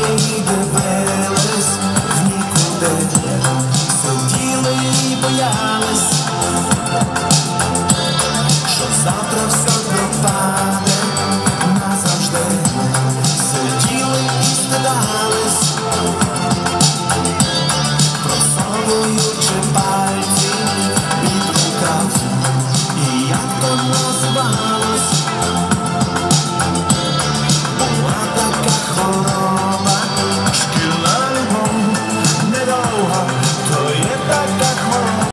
Далі дивились нікуди, сиділи і боялись, що завтра все пропаде назавжди, сиділи і стидались, просовуючи пальці під рукав, і як то називали.